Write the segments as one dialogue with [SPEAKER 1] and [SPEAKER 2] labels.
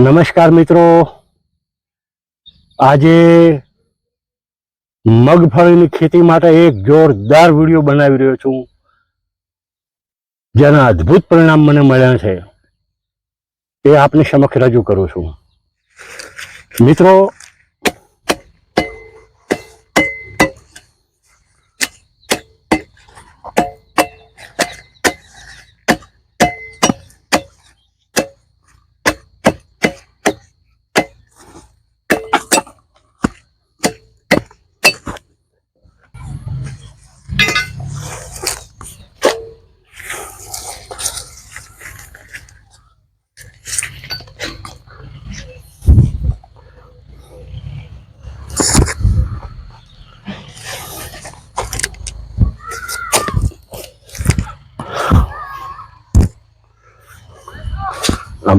[SPEAKER 1] નમસ્કાર મિત્રો. આજે મગફળીની ખેતી માટે એક જોરદાર વીડિયો બનાવી રહ્યો છું. જેના અદ્ભુત પરિણામ મને મળ્યા છે. એ આપની સમક્ષ રજૂ કરું છું. મિત્રો આ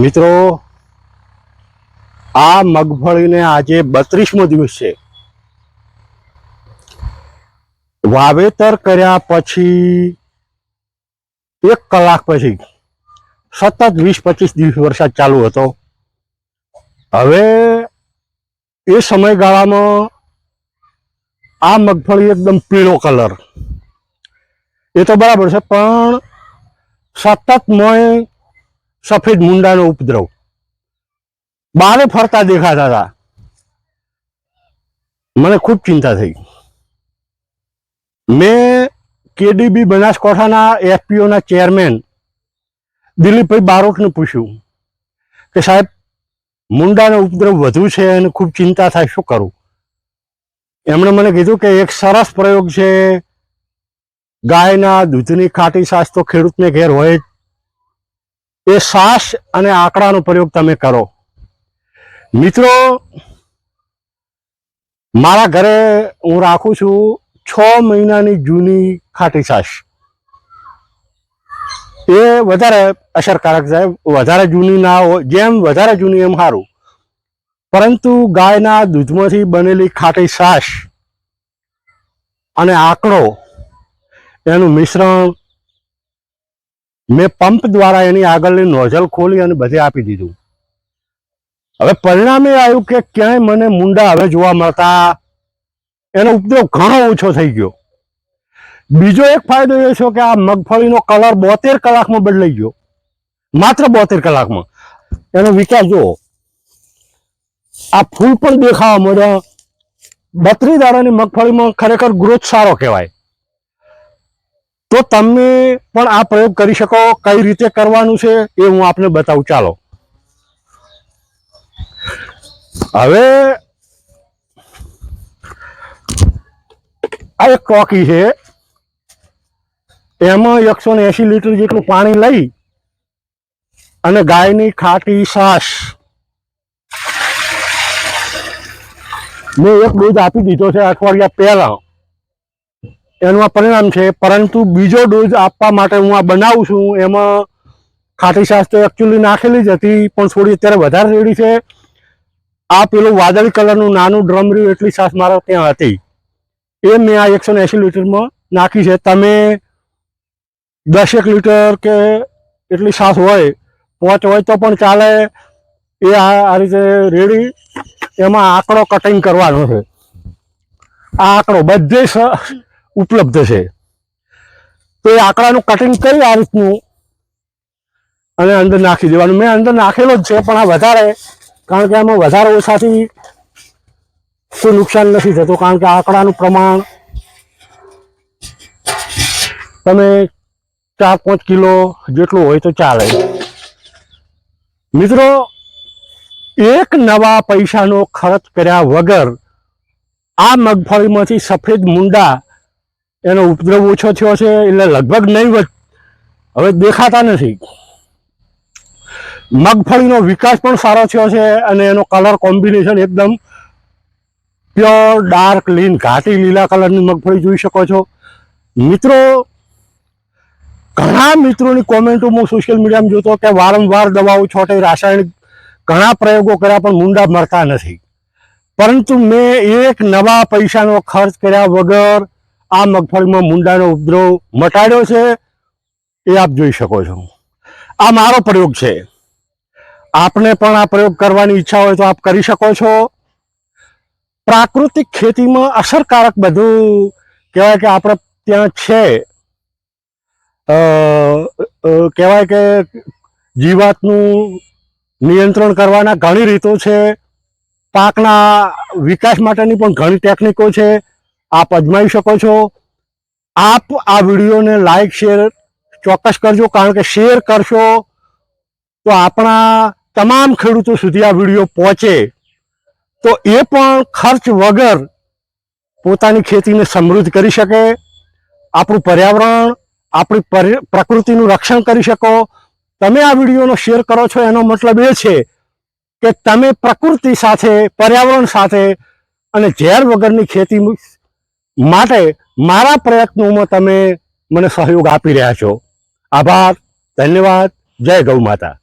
[SPEAKER 1] મિત્રો, આ મગફળીને આજે બત્રીસમો દિવસ છે. વાવેતર કર્યા પછી એક કલાક પછી સતત વીસ, પચીસ દિવસ વરસાદ ચાલુ હતો. હવે એ સમયગાળામાં આ મગફળી એકદમ પીળો કલર. એ તો બરાબર છે, પણ સતત મોય સફેદ મુંડાનો ઉપદ્રવ. બારે ફરતા દેખાતા હતા. મને ખૂબ ચિંતા થઈ. મેં કેડીબી બનાસકાંઠાના એફપીઓના ચેરમેન દિલીપભાઈ બારોટને પૂછ્યું કે સાહેબ, મુંડાનો ઉપદ્રવ વધુ છે અને ખૂબ ચિંતા થાય, શું કરું? એમણે મને કીધું કે એક સરસ પ્રયોગ છે ગાયના, દૂધની ખાટી સાસ તો ખેડૂતને ઘેર હોય જ. એ સાસ અને આંકડાનો પ્રયોગ તમે કરો. મિત્રો, મારા ઘરે હું રાખું છું છ મહિનાની જૂની ખાટી સાસ એ વધારે અસરકારક છે, વધારે જૂની ના હોય જેમ વધારે જૂની એમ સારું. પરંતુ ગાયના દૂધમાંથી બનેલી ખાટી છાશ અને આંકડો એનું મિશ્રણ મેં પંપ દ્વારા એની આગળની નોઝલ ખોલી અને બધે આપી દીધું. હવે પરિણામે આવ્યું કે ક્યાંય મને મુંડા હવે જોવા મળતા એનો ઉપદ્રવ ઘણો ઓછો થઈ ગયો. બીજો એક ફાયદો એ છે કે આ મગફળીનો કલર બોતેર કલાકમાં બદલાઈ ગયો. માત્ર બોતેર કલાકમાં. એનો વિચાર જુઓ. આ ફૂલ પણ દેખાવા મળ્યા. બત્રી દાડાની મગફળીમાં ખરેખર ગ્રોથ સારો કહેવાય. તો તમે પણ આ પ્રયોગ કરી શકો. કઈ રીતે કરવાનું છે એ હું આપને બતાવું. ચાલો. હવે આ એક ટોકી છે. એમાં એકસો ને એસી લીટર જેટલું પાણી લઈ અને ગાયની ખાટી સાસ. મેં એક ડોઝ આપી દીધો છે અઠવાડિયા પહેલા. એનું આ પરિણામ છે. પરંતુ બીજો ડોઝ આપવા માટે હું આ બનાવું છું. એમાં ખાટી છાશ તો એકચ્યુઅલી નાખેલી જ હતી, પણ થોડી અત્યારે વધારે રેડી છે. આ પેલું વાદળી કલરનું નાનું ડ્રમ રહ્યું એટલી છાશ મારા ત્યાં હતી. એ મેં આ એકસો એંસી લીટરમાં નાખી છે. તમે દસેક લીટર કે એટલી છાશ હોય, પોચ હોય તો પણ ચાલે. એ આ રીતે રેડી. એમાં આંકડો કટિંગ કરવાનો છે. આ આંકડો બધે ઉપલબ્ધ છે. તો એ આંકડાનું કટિંગ કરી આ રીતનું? અને અંદર નાખી દેવાનું. મેં અંદર નાખેલો જ છે, પણ આ વધારે. કારણ કે આમાં વધારે ઓછાથી કોઈ નુકસાન નથી થતું. કારણ કે આંકડાનું પ્રમાણ તમે ચાર પાંચ કિલો જેટલું હોય તો ચાલે. મિત્રો, એક નવા પૈસાનો ખર્ચ કર્યા વગર આ મગફળીમાંથી સફેદ મુંડા એનો ઉપદ્રવ ઓછો થયો છે એટલે લગભગ નહીં વધ હવે દેખાતા નથી. મગફળીનો વિકાસ પણ સારો થયો છે અને એનો કલર કોમ્બિનેશન એકદમ પ્યોર ડાર્ક લીન ઘાટી લીલા કલરની મગફળી જોઈ શકો છો. મિત્રો, ઘણા મિત્રોની કોમેન્ટો હું સોશિયલ મીડિયામાં જોતો કે વારંવાર દવાઓ છોટે રાસાયણિક ઘણા પ્રયોગો કર્યા પણ મુંડા મરતા નથી. પરંતુ મેં એક નવા પૈસાનો ખર્ચ કર્યા વગર આ મગફળીમાં મુંડાનો ઉપદ્રવ મટાડ્યો છે, એ આપ જોઈ શકો છો. આ મારો પ્રયોગ છે. આપને પણ આ પ્રયોગ કરવાની ઈચ્છા હોય તો આપ કરી શકો છો. પ્રાકૃતિક ખેતીમાં અસરકારક બધું કહેવાય કે આપણે ત્યાં છે. કહેવાય કે જીવાતનું નિયંત્રણ કરવાના ઘણી રીતો છે. પાકના વિકાસ માટેની પણ ઘણી ટેકનિકો છે. આપ અજમાવી શકો છો. આપ આ વિડીયોને લાઈક શેર ચોક્કસ કરજો, કારણ કે શેર કરશો તો આપણા તમામ ખેડૂતો સુધી આ વીડિયો પહોંચે. તો એ પણ ખર્ચ વગર પોતાની ખેતીને સમૃદ્ધ કરી શકે, આપણું પર્યાવરણ, આપણી પ્રકૃતિનું રક્ષણ કરી શકો. તમે આ વિડીયોનો શેર કરો છો એનો મતલબ એ છે કે તમે પ્રકૃતિ સાથે, પર્યાવરણ સાથે અને ઝેર વગરની ખેતી માટે મારા પ્રયત્નોમાં તમે મને સહયોગ આપી રહ્યા છો. આભાર ધન્યવાદ જય ગૌ માતા.